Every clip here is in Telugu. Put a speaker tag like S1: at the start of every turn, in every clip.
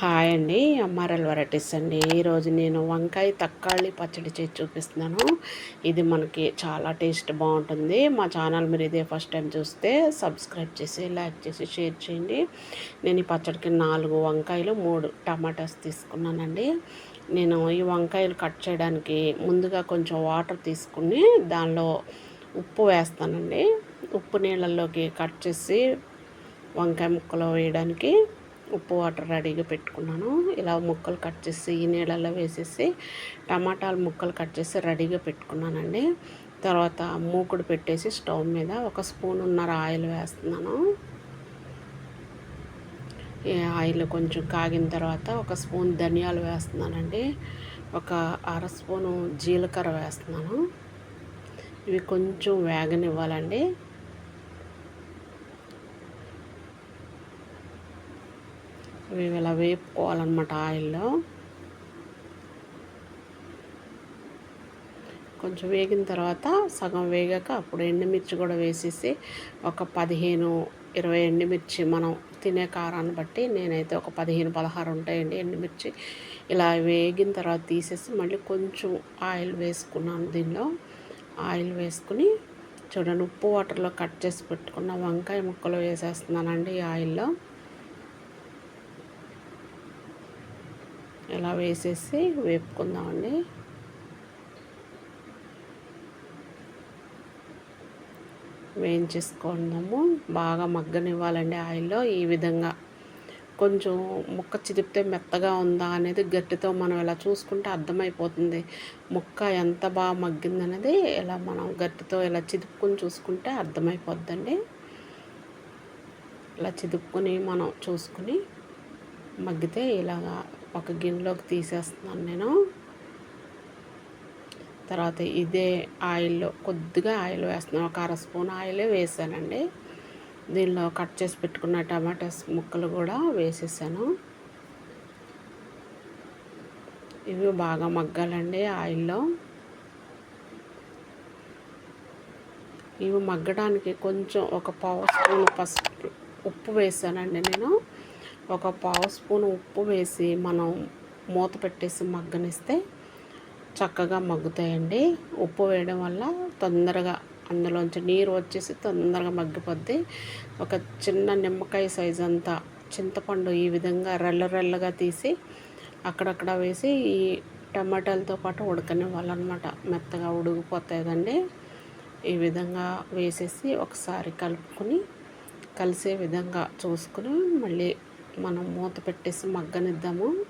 S1: హాయ్ అండి ఎంఆర్ఎల్ వెరైటీస్ అండి. ఈరోజు నేను వంకాయ తక్కాళి పచ్చడి చేసి చూపిస్తున్నాను. ఇది మనకి చాలా టేస్ట్ బాగుంటుంది. మా ఛానల్ మీరు ఇదే ఫస్ట్ టైం చూస్తే సబ్స్క్రైబ్ చేసి లైక్ చేసి షేర్ చేయండి. నేను ఈ పచ్చడికి నాలుగు వంకాయలు మూడు టమాటాస్ తీసుకున్నానండి. నేను ఈ వంకాయలు కట్ చేయడానికి ముందుగా కొంచెం వాటర్ తీసుకుని దానిలో ఉప్పు వేస్తానండి. ఉప్పు నీళ్ళల్లోకి కట్ చేసి వంకాయ ముక్కలు వేయడానికి ఉప్పు వాటర్ రెడీగా పెట్టుకున్నాను. ఇలా ముక్కలు కట్ చేసి ఈ నీళ్ళల్లో వేసేసి టమాటాలు ముక్కలు కట్ చేసి రెడీగా పెట్టుకున్నానండి. తర్వాత మూకుడు పెట్టేసి స్టవ్ మీద ఒక స్పూన్ ఉన్నర ఆయిల్ వేస్తున్నాను. ఈ ఆయిల్ కొంచెం కాగిన తర్వాత ఒక స్పూన్ ధనియాలు వేస్తున్నానండి. ఒక అర స్పూను జీలకర్ర వేస్తున్నాను. ఇవి కొంచెం వేగనివ్వాలండి. ఇలా వేపుకోవాలన్నమాట ఆయిల్లో. కొంచెం వేగిన తర్వాత సగం వేగాక అప్పుడు ఎండుమిర్చి కూడా వేసేసి ఒక పదిహేను ఇరవై ఎండుమిర్చి మనం తినే కారాన్ని బట్టి నేనైతే ఒక పదిహేను పదహారు ఉంటాయండి ఎండుమిర్చి. ఇలా వేగిన తర్వాత తీసేసి మళ్ళీ కొంచెం ఆయిల్ వేసుకున్నాను దీనిలో. ఆయిల్ వేసుకుని చూడండి ఉప్పు వాటర్లో కట్ చేసి పెట్టుకున్న వంకాయ ముక్కలు వేసేస్తున్నానండి ఈ ఆయిల్లో. ఇలా వేసేసి వేపుకుందామండి. వేయించేసుకుందాము. బాగా మగ్గనివ్వాలండి ఆయిల్లో. ఈ విధంగా కొంచెం ముక్క చిదిపితే మెత్తగా ఉందా అనేది గట్టితో మనం ఇలా చూసుకుంటే అర్థమైపోతుంది. ముక్క ఎంత బాగా మగ్గింది అనేది ఇలా మనం గట్టితో ఇలా చిదుపుకొని చూసుకుంటే అర్థమైపోద్దండి. ఇలా చిదుపుకొని మనం చూసుకుని మగ్గితే ఇలాగా ఒక గిన్నెలోకి తీసేస్తున్నాను నేను. తర్వాత ఇదే ఆయిల్లో కొద్దిగా ఆయిల్ వేస్తున్నాను. ఒక అర స్పూన్ ఆయిలే వేసానండి. దీనిలో కట్ చేసి పెట్టుకున్న టమాటాస్ ముక్కలు కూడా వేసేసాను. ఇవి బాగా మగ్గాలండి ఆయిల్లో. ఇవి మగ్గడానికి కొంచెం ఒక పావు స్పూన్ పసుపు ఉప్పు వేసానండి నేను. ఒక పావు స్పూన్ ఉప్పు వేసి మనం మూత పెట్టేసి మగ్గనిస్తే చక్కగా మగ్గుతాయండి. ఉప్పు వేయడం వల్ల తొందరగా అందులోంచి నీరు వచ్చేసి తొందరగా మగ్గిపోద్ది. ఒక చిన్న నిమ్మకాయ సైజ్ అంతా చింతపండు ఈ విధంగా రెల్ల రెల్లగా తీసి అక్కడక్కడ వేసి ఈ టమాటాలతో పాటు ఉడకనివ్వాలన్నమాట. మెత్తగా ఉడికిపోతాయండి ఈ విధంగా వేసేసి ఒకసారి కలుపుకొని కలిసే విధంగా చూసుకుని మళ్ళీ మనం మూత పెట్టేసి మగ్గనిద్దాము.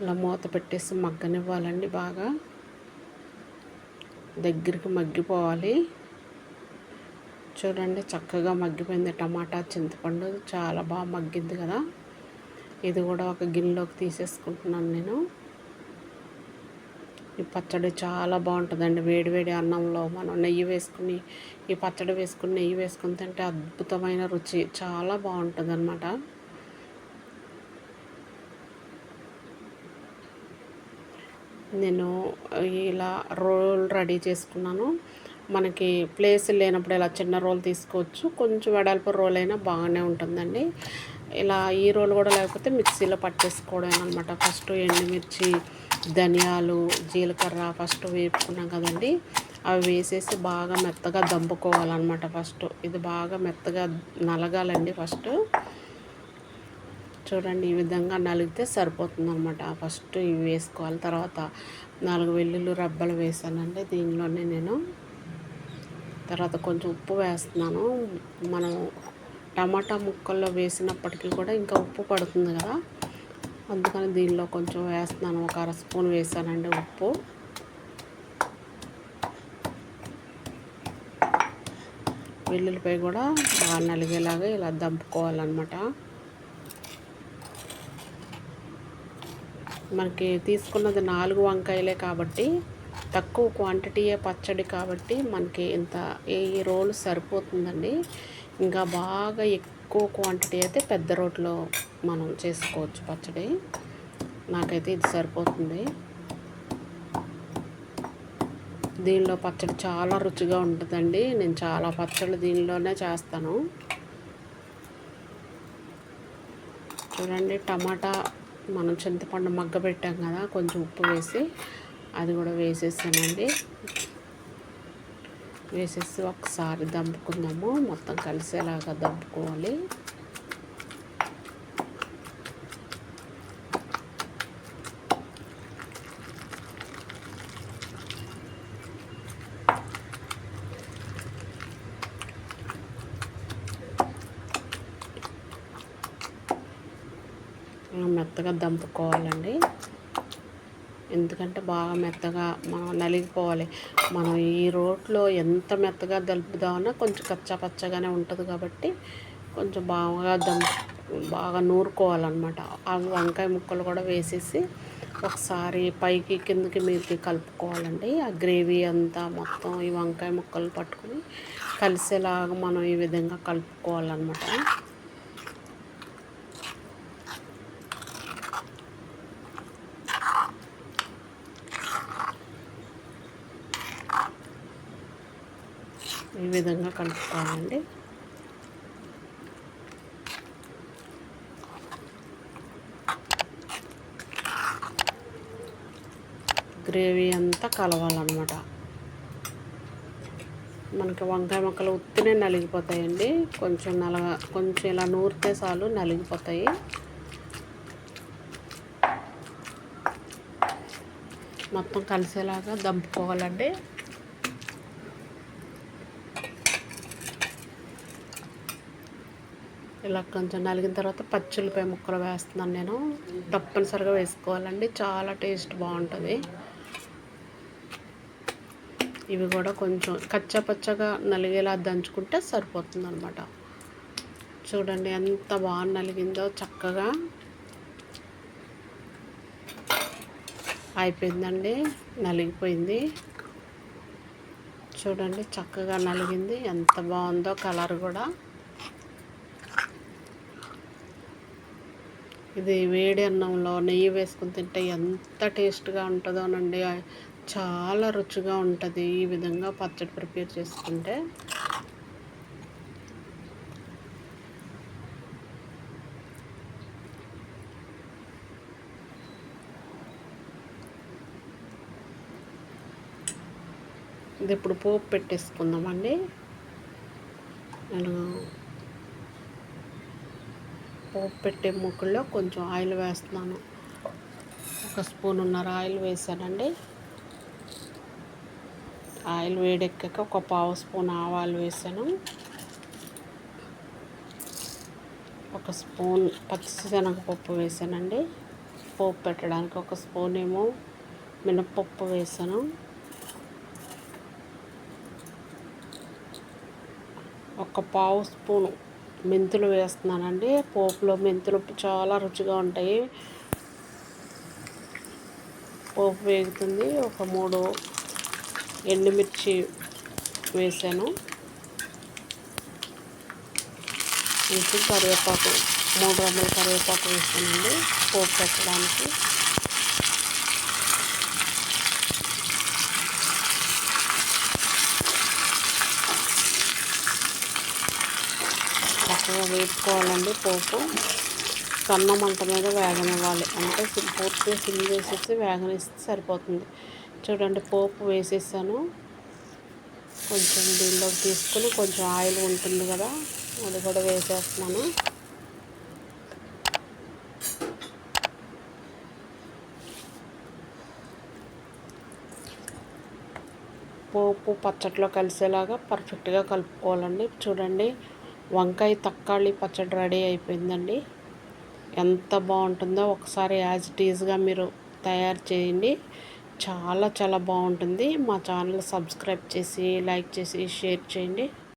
S1: ఇలా మూత పెట్టేసి మగ్గనివ్వాలండి బాగా. దగ్గరికి మగ్గిపోవాలి. చూడండి చక్కగా మగ్గిపోయింది టమాటా చింతపండు చాలా బాగా మగ్గింది కదా. ఇది కూడా ఒక గిన్నెలోకి తీసేసుకుంటున్నాను నేను. ఈ పచ్చడి చాలా బాగుంటుందండి. వేడివేడి అన్నంలో మనం నెయ్యి వేసుకుని ఈ పచ్చడి వేసుకుని నెయ్యి వేసుకుని తింటే అద్భుతమైన రుచి. చాలా బాగుంటుంది అనమాట నేను ఇలా రోల్ రెడీ చేసుకున్నాను. మనకి ప్లేస్ లేనప్పుడు ఇలా చిన్న రోల్ తీసుకోవచ్చు కొంచెం వెడల్పు రోల్ అయినా బాగానే ఉంటుందండి. ఇలా ఈ రోలు కూడా లేకపోతే మిక్సీలో పట్టేసుకోవడం అనమాట ఫస్ట్ ఎండుమిర్చి ధనియాలు జీలకర్ర ఫస్ట్ వేపుకున్నాం కదండి. అవి వేసేసి బాగా మెత్తగా దంపుకోవాలన్నమాట ఫస్ట్. ఇది బాగా మెత్తగా నలగాలండి ఫస్ట్. చూడండి ఈ విధంగా నలిగితే సరిపోతుంది అనమాట ఫస్ట్ ఇవి వేసుకోవాలి. తర్వాత నాలుగు వెల్లుల్లి రబ్బలు వేసానండి దీనిలోనే నేను. తర్వాత కొంచెం ఉప్పు వేస్తున్నాను. మనం టమాటా ముక్కల్లో వేసినప్పటికీ కూడా ఇంకా ఉప్పు పడుతుంది కదా. అందుకని దీనిలో కొంచెం వేస్తున్నాను. ఒక అర స్పూన్ వేసానండి ఉప్పు. వెల్లుల్లిపై కూడా బాగా నలిగేలాగా ఇలా దంపుకోవాలన్నమాట. మనకి తీసుకున్నది నాలుగు వంకాయలే కాబట్టి తక్కువ క్వాంటిటీయే పచ్చడి కాబట్టి మనకి ఇంత ఈ రోలు సరిపోతుందండి. ఇంకా బాగా ఎక్కువ క్వాంటిటీ అయితే పెద్ద రోట్లో మనం చేసుకోవచ్చు పచ్చడి. నాకైతే ఇది సరిపోతుంది. దీనిలో పచ్చడి చాలా రుచిగా ఉంటుందండి. నేను చాలా పచ్చళ్ళు దీనిలోనే చేస్తాను. చూడండి టమాటా మనం చింతపండు మగ్గ పెట్టాం కదా కొంచెం ఉప్పు వేసి అది కూడా వేసేసానండి. వేసేసి ఒకసారి దంపుకుందాము. మొత్తం కలిసేలాగా దంపుకోవాలి. మెత్తగా దంపుకోవాలండి. ఎందుకంటే బాగా మెత్తగా మనం నలిగిపోవాలి. మనం ఈ రోట్లో ఎంత మెత్తగా దలుపుదామన్నా కొంచెం కచ్చాపచ్చగానే ఉంటుంది కాబట్టి కొంచెం బాగా దం బాగా నూరుకోవాలన్నమాట. ఆ వంకాయ ముక్కలు కూడా వేసేసి ఒకసారి పైకి కిందకి మీదకి కలుపుకోవాలండి. ఆ గ్రేవీ అంతా మొత్తం ఈ వంకాయ ముక్కలు పట్టుకుని కలిసేలాగా మనం ఈ విధంగా కలుపుకోవాలన్నమాట. ఈ విధంగా కలుపుకోవాలండి. గ్రేవీ అంతా కలవాలన్నమాట. మనకి వంకాయ ముక్కలు ఉత్తినే నలిగిపోతాయండి. కొంచెం నలగ కొంచెం ఇలా నూరితే చాలు నలిగిపోతాయి. మొత్తం కలిసేలాగా దంపుకోవాలండి. ఇలా కొంచెం నలిగిన తర్వాత పచ్చులపై ముక్కలు వేస్తున్నాను నేను. తప్పనిసరిగా వేసుకోవాలండి. చాలా టేస్ట్ బాగుంటుంది. ఇవి కూడా కొంచెం కచ్చా పచ్చగా నలిగేలా దంచుకుంటే సరిపోతుంది అనమాట చూడండి ఎంత బాగా నలిగిందో చక్కగా అయిపోయిందండి. నలిగిపోయింది. చూడండి చక్కగా నలిగింది. ఎంత బాగుందో కలర్ కూడా. ఇది వేడి అన్నంలో నెయ్యి వేసుకుని తింటే ఎంత టేస్ట్గా ఉంటుందోనండి చాలా రుచిగా ఉంటుంది ఈ విధంగా పచ్చడి ప్రిపేర్ చేసుకుంటే. ఇది ఇప్పుడు పోపు పెట్టేసుకుందామండి. నేను పోపు పెట్టే ముక్కల్లో కొంచెం ఆయిల్ వేస్తున్నాను. ఒక స్పూన్ ఉన్నర ఆయిల్ వేసానండి. ఆయిల్ వేడెక్కాక ఒక పావు స్పూన్ ఆవాలు వేసాను. ఒక స్పూన్ పచ్చిశనగపప్పు వేసానండి. పోపు పెట్టడానికి ఒక స్పూన్ ఏమో మినప్పప్పు వేసాను. ఒక పావు స్పూను మెంతులు వేస్తున్నానండి. పోపులో మెంతులు చాలా రుచిగా ఉంటాయి. పోపు వేగుతుంది. ఒక మూడు ఎండుమిర్చి వేసాను. వేసి కరివేపాకు మూడు వందల కరివేపాకు వేసానండి. పోపు పెట్టడానికి చక్కగా వేపుకోవాలండి పోపు. సన్న మంట మీద వేగనివ్వాలి. అంటే పూర్తిగా సిమ్ వేసేసి వేగనిస్తే సరిపోతుంది. చూడండి పోపు వేసేసాను. కొంచెం దీనిలోకి తీసుకుని కొంచెం ఆయిల్ ఉంటుంది కదా అది కూడా వేసేస్తున్నాను. పోపు పచ్చట్లో కలిసేలాగా పర్ఫెక్ట్గా కలుపుకోవాలండి. చూడండి వంకాయ తక్కాళి పచ్చడి రెడీ అయిపోయిందండి. ఎంత బాగుంటుందో ఒకసారి యాజ్ ఇట్ ఈజ్గా మీరు తయారు చేయండి. చాలా చాలా బాగుంటుంది. మా ఛానల్ సబ్స్క్రైబ్ చేసి లైక్ చేసి షేర్ చేయండి.